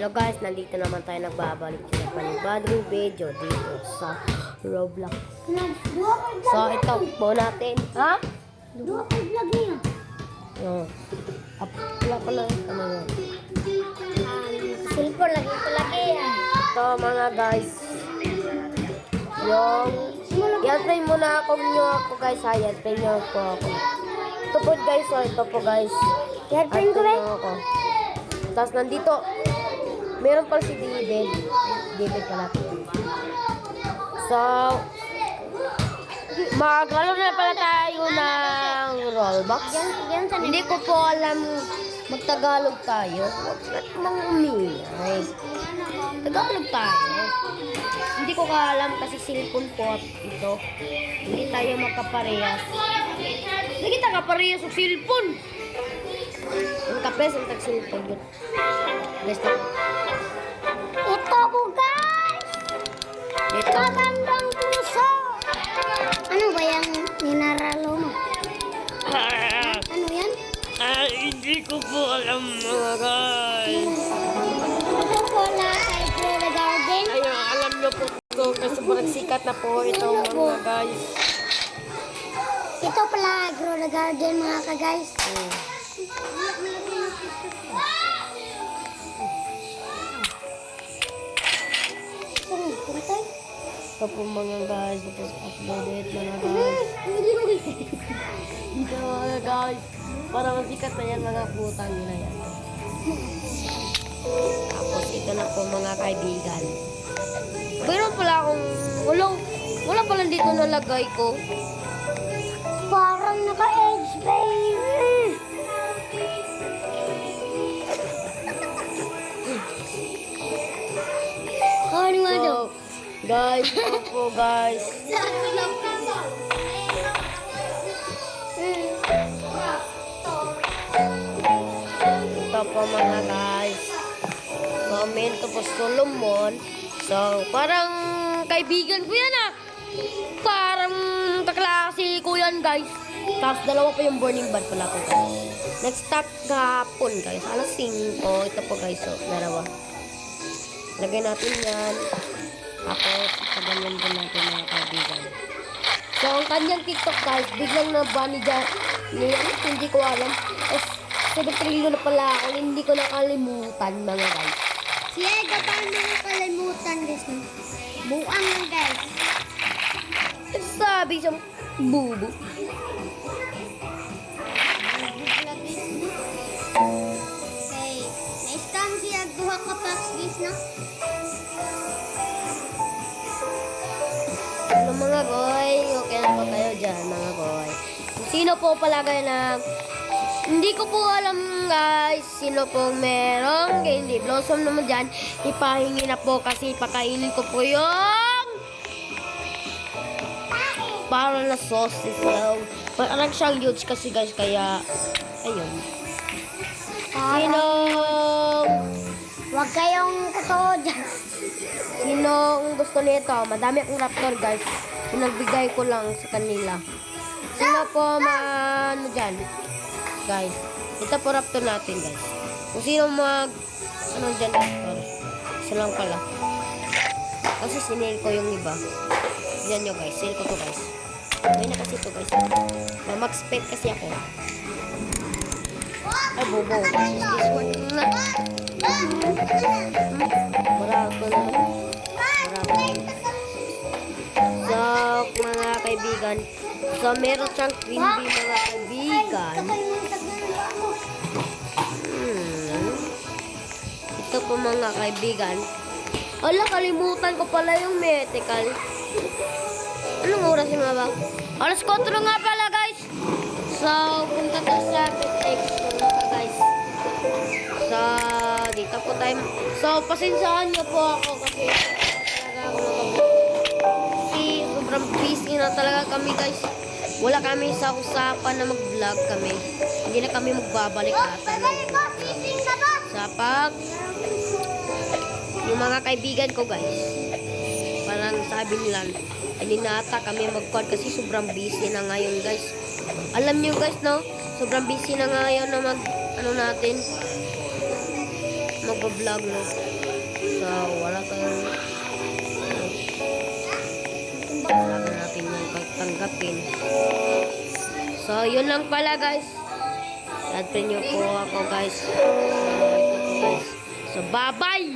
Hello guys, nandito naman tayo nagbabalik sa panibagong video dito sa Roblox. So ito po natin, ha? Dua ko vlog niya. Yung, up, wala pala, ano yun? Cellphone lagi ko lagi. Ito mga guys, yung, i-play muna ako nyo ako guys ha, i-play nyo ako ako. Ito po guys, so ito po guys. Airplane ko ba? I-play. Tapos nandito, meron pala si David. David pala. So, magkano na pala tayo ng rollbox. Hindi ko po alam magtagalog tayo. Huwag na namang umingay. Tagalog tayo. Hindi ko alam kasi cellphone po ito. Hindi tayo magkaparehas. Hindi kita kaparehas sa cellphone. Ang kapes ang tag-cellphone yun. Guys, ito. Ito ko guys. Dito. Magandang puso. Ano ba yung ninaralo mo? Ano yan? Ah, hindi ko po alam mga guys. Ito ko na kay Flora Garden. Ayun, alam niyo po ito kasi parang sikat na po ito mga guys. Ito pala Grow the Garden mga ka-guys. Hmm. Saan? Ito po mga guys, ito po uploaded mga guys. Ito mga guys, para masikat na yan mga putang na yan. Tapos ito na po mga kaibigan. Meron pala akong, wala, wala pala dito nalagay ko. Parang naka-edge, baby. Guys, ito po guys. Ito po mga guys. Komento po Solomon. So, parang kaibigan ko yan ah. Parang kaklase ko yan guys. Tapos dalawa pa yung burning bad pala ko guys. Next stop kahapon guys. Alas 5. Ito po guys. So, dalawa. Lagay natin yan. Tapos, paganyan din natin mga kaibigan. So, ang kanyang TikTok guys, biglang dyan. Ni, ano, hindi ko alam. Tapos, 7 trillion na pala ako. Hindi ko nakalimutan mga guys. Si Ega, paano mo kalimutan guys? Buang lang guys. Sabi siyang bubo. Okay. Na-scam siya duha ka packs guys, no? Mga boy? Okay na po tayo dyan mga boy. Sino po palagay na hindi ko po alam guys sino po merong candy blossom naman dyan. Ipahingi na po kasi pakainin ko po yung para na sauce so, parang siyang huge kasi guys kaya ayun. Sino Huwag kayong katoo dyan. sino ang gusto nito? Madami akong raptor guys. Pinagbigay ko lang sa kanila. Sino po ma ano dyan? Guys, ito po raptor natin guys. Kung sino mag ano dyan raptor. Isa lang pala. Kasi sinil ko yung iba. Yan nyo guys. Sale ko to guys. May na kasi to guys. Mamax spec kasi ako. Ay, bobo. This one na. Marami na. Marami. So, mga kaibigan. So, meron siyang creamy mga kaibigan. Hmm. Ito po mga kaibigan. Ala, kalimutan ko pala yung medical. Anong oras yung mga ba? Alas 4 nga pala, guys. So, punta tayo sa. Punta guys. So, dito po tayo. So, pasensyahan niyo po ako kasi na talaga kami, guys. Wala kami sa usapan na mag-vlog kami. Hindi na kami magbabalik ata. ng sa pag yung mga kaibigan ko guys parang sabi nila hindi na ata kami mag-call kasi sobrang busy na ngayon guys alam nyo guys no sobrang busy na ngayon na mag ano natin mag nag-vlog, no? So, wala tayong... Kailangan natin yung tanggapin. So, yun lang pala, guys. Add niyo po ako, guys. So, guys. So, bye-bye!